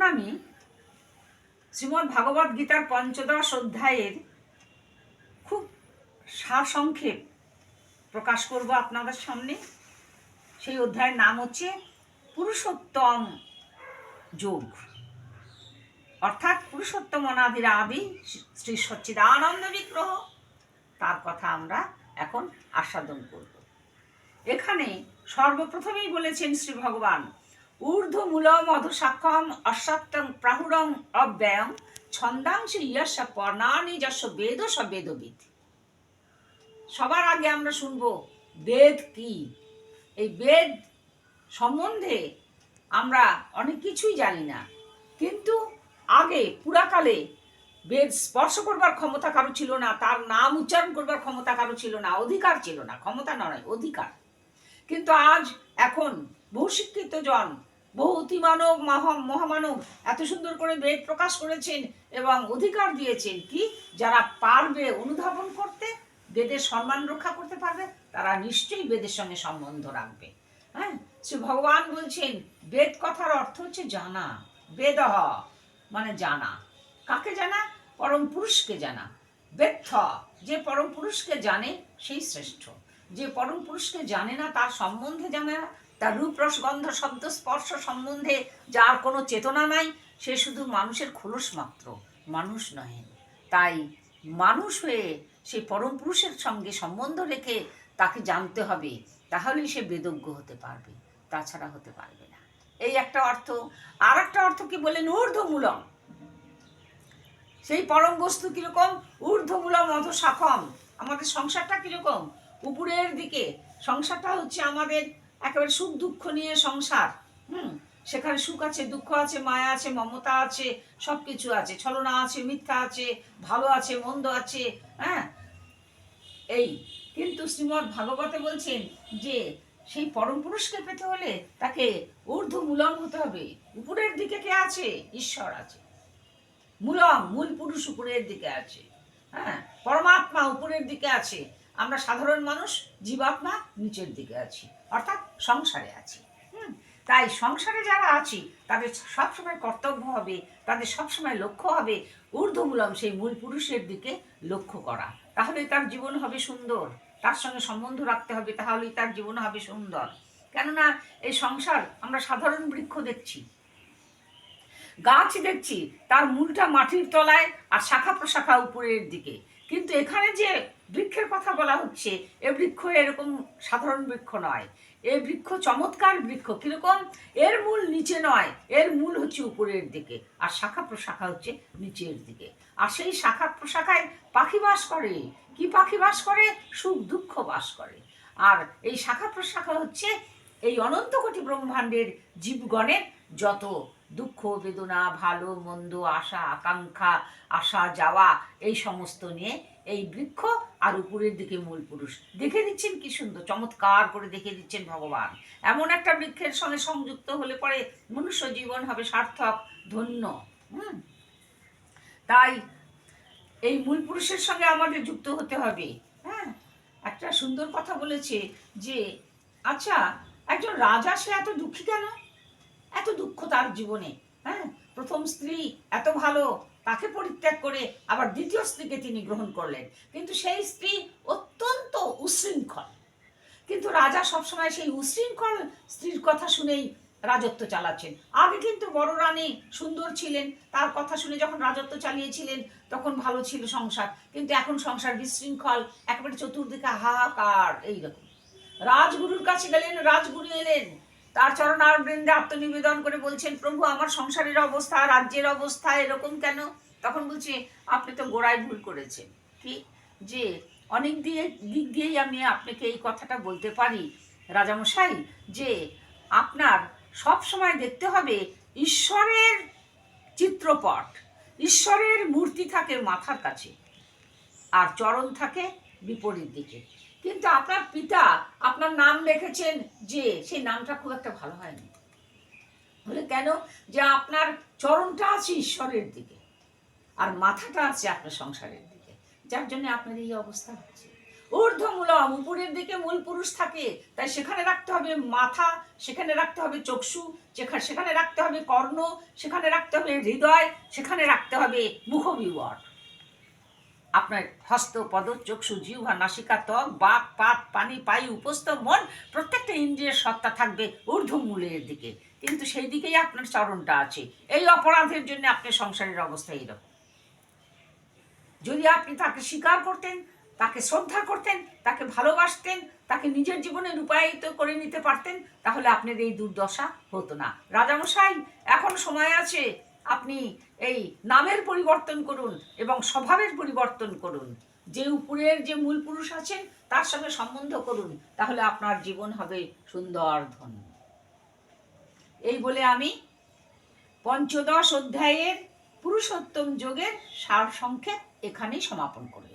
এখন আমি শ্রীমদ্ ভাগবত গীতার পঞ্চদশ অধ্যায়ের খুব সারসংক্ষেপ প্রকাশ করব আপনাদের সামনে। সেই অধ্যায়ের নাম হচ্ছে পুরুষোত্তম যোগ। অর্থাৎ পুরুষোত্তম অনাদির আদি শ্রী সচ্চিদানন্দ বিগ্রহ, তার কথা আমরা এখন আস্বাদন করব। এখানে সর্বপ্রথমেই বলেছেন শ্রী ভগবান ঊর্ধ্বমূল মধুসাক্ষম অসত্যং প্রাহুরং অব্যয়ং ছন্দাংশ ইয়স্য পর্ণানি যশ বেদ স সবার আগে আমরা শুনব বেদ কি? এই বেদ সম্বন্ধে আমরা অনেক কিছুই জানি না, কিন্তু আগে পুরাকালে বেদ স্পর্শ করবার ক্ষমতা কারও ছিল না, তার নাম উচ্চারণ করবার ক্ষমতা কারও ছিল না, অধিকার ছিল না, ক্ষমতা নয়, অধিকার। কিন্তু আজ এখন বহু শিক্ষিত জন বহু অতিমানব মহামানব এত সুন্দর করে বেদ প্রকাশ করেছেন এবং অধিকার দিয়েছেন কি? যারা পারবে অনুধাবন করতে, বেদের সম্মান রক্ষা করতে পারবে, তারা নিশ্চয়ই বেদের সঙ্গে সম্বন্ধ রাখবে। হ্যাঁ? শ্রী ভগবান বলছেন, বেদ কথার অর্থ হচ্ছে জানা। বেদহ মানে জানা। কাকে জানা? পরম পুরুষকে জানা। বেত্থ, যে পরম পুরুষকে জানে, সেই শ্রেষ্ঠ। যে পরম পুরুষকে জানে না, তার সম্বন্ধে জানে তার রূপ রসগন্ধ শব্দ স্পর্শ সম্বন্ধে যার কোনো চেতনা নাই, সে শুধু মানুষের খোলস মাত্র, মানুষ নহে। তাই মানুষ হয়ে সেই পরম পুরুষের সঙ্গে সম্বন্ধ রেখে তাকে জানতে হবে, তাহলেই সে বেদজ্ঞ হতে পারবে, তাছাড়া হতে পারবে না। এই একটা অর্থ। আর একটা অর্থ কি বলেন ঊর্ধ্বমূলম। সেই পরম বস্তু কীরকম? ঊর্ধ্বমূলম অধ শাখম আমাদের সংসারটা কীরকম? উপরের দিকে। সংসারটা হচ্ছে আমাদের একেবারে সুখ দুঃখ নিয়ে সংসার, হুম? সেখানে সুখ আছে, দুঃখ আছে, মায়া আছে, মমতা আছে সব কিছু আছে, ছলনা আছে, মিথ্যা আছে, ভালো আছে, মন্দ আছে হ্যাঁ? এই, কিন্তু শ্রীমৎ ভাগবতে বলছেন যে সেই পরম পুরুষকে পেতে হলে তাকে ঊর্ধ্বমূলম হতে হবে। উপরের দিকে কে আছে? ঈশ্বর আছে। মূলম মূল পুরুষ উপরের দিকে আছে। হ্যাঁ? পরমাত্মা উপরের দিকে আছে। আমরা সাধারণ মানুষ, জীবাত্মা নিচের দিকে আছি। অর্থাৎ সংসারে আছি তাই সংসারে যারা আছি, তাদের সবসময় কর্তব্য হবে, তাদের সবসময় লক্ষ্য হবে ঊর্ধ্বমূলম সেই মূল পুরুষের দিকে লক্ষ্য করা। তাহলে তার জীবন হবে সুন্দর। তার সঙ্গে সম্বন্ধ রাখতে হবে, তাহলেই তার জীবন হবে সুন্দর। কেননা এই সংসার আমরা সাধারণ বৃক্ষ দেখছি। গাছ দেখছি, তার মূলটা মাটির তলায় আর শাখা প্রশাখা উপরের দিকে। কিন্তু এখানে যে বৃক্ষের কথা বলা হচ্ছে। এ বৃক্ষ এরকম সাধারণ বৃক্ষ নয়। এ বৃক্ষ চমৎকার বৃক্ষ। কীরকম? এর মূল নিচে নয়। এর মূল হচ্ছে উপরের দিকে। আর শাখা প্রশাখা হচ্ছে নিচের দিকে। আর সেই শাখা প্রশাখায় পাখি বাস করে। কি পাখি বাস করে? সুখ দুঃখ বাস করে। আর এই শাখা প্রশাখা হচ্ছে এই অনন্ত কোটি ব্রহ্মাণ্ডের জীবগণের যত দুঃখ, বেদনা, ভালো, মন্দ, আশা, আকাঙ্ক্ষা আসা যাওয়া, এই সমস্ত নিয়ে এই বৃক্ষ আর উপরের দিকে মূল পুরুষ। দেখে দিচ্ছেন কি সুন্দর, চমৎকার করে দেখে দিচ্ছেন ভগবান। এমন একটা বৃক্ষের সঙ্গে সংযুক্ত হলে পরে মনুষ্য জীবন হবে সার্থক, ধন্য, হুম? তাই এই মূল পুরুষের সঙ্গে আমাদের যুক্ত হতে হবে হ্যাঁ? একটা সুন্দর কথা বলেছে যে আচ্ছা একজন রাজা সে এত দুঃখী কেন? এত দুঃখ তার জীবনে হ্যাঁ? প্রথম স্ত্রী এত ভালো, তাকে পরিত্যাগ করে আবার দ্বিতীয় স্ত্রীকে তিনি গ্রহণ করলেন। কিন্তু সেই স্ত্রী অত্যন্ত উশৃঙ্খল। কিন্তু রাজা সবসময় সেই উশৃঙ্খল স্ত্রীর কথা শুনেই রাজত্ব চালাচ্ছেন। আগে কিন্তু বড় রানী সুন্দর ছিলেন, তার কথা শুনে যখন রাজত্ব চালিয়েছিলেন, তখন ভালো ছিল সংসার। কিন্তু এখন সংসার বিশৃঙ্খল, একেবারে চতুর্দিকে হাহাকার, এইরকম। রাজগুরুর কাছে গেলেন, রাজগুরু এলেন। তার চরণার বৃন্দে আত্মনিবেদন করে বলছেন, প্রভু, আমার সংসারের অবস্থা, রাজ্যের অবস্থা এরকম কেন? তখন বলছে, আপনি তো গোড়ায় ভুল করেছেন। কি? যে অনেক দিয়ে, দিক দিয়েই আমি আপনাকে এই কথাটা বলতে পারি, রাজামশাই, যে আপনার সব সময় দেখতে হবে ঈশ্বরের চিত্রপট, ঈশ্বরের মূর্তি থাকে মাথার কাছে, আর চরণ থাকে বিপরীত দিকে। কিন্তু আপনার পিতা আপনার নাম লিখেছেন যে সেই নামটা খুব একটা ভালো হয়নি। বলে কেন? যে আপনার চরণটা আছে ঈশ্বরের দিকে আর মাথাটা আছে আপনার সংসারের দিকে। যার জন্য আপনার এই অবস্থা হচ্ছে। ঊর্ধ্বমূলম, উপরের দিকে মূল পুরুষ থাকে, তাই সেখানে রাখতে হবে মাথা, সেখানে রাখতে হবে চক্ষু সেখানে রাখতে হবে কর্ণ, সেখানে রাখতে হবে হৃদয়, সেখানে রাখতে হবে মুখবিবর। আপনার হস্ত পদ চক্ষু, জিহ্বা, নাসিকা, ত্বক, বাক, পাত, পানি পাই উপস্থ মন, প্রত্যেকটা ইন্দ্রিয়ের সত্তা থাকবে ঊর্ধ্বমূলের দিকে। কিন্তু সেই দিকেই আপনার চরণটা আছে। এই অপরাধের জন্য আপনার সংসারের অবস্থা এইরকম। যদি আপনি তাকে স্বীকার করতেন, তাকে শ্রদ্ধা করতেন, তাকে ভালোবাসতেন, তাকে নিজের জীবনে রূপায়িত করে নিতে পারতেন, তাহলে আপনার এই দুর্দশা হতো না। রাজামশাই, এখন সময় আছে। আপনি এই নামের পরিবর্তন করুন এবং স্বভাবের পরিবর্তন করুন। যে উপরের যে মূল পুরুষ আছেন, তার সঙ্গে সম্বন্ধ করুন, তাহলে আপনার জীবন হবে সুন্দর ধন্য এই বলে আমি পঞ্চদশ অধ্যায়ের পুরুষোত্তম যোগের সার সংক্ষেপ এখানেই সমাপন করি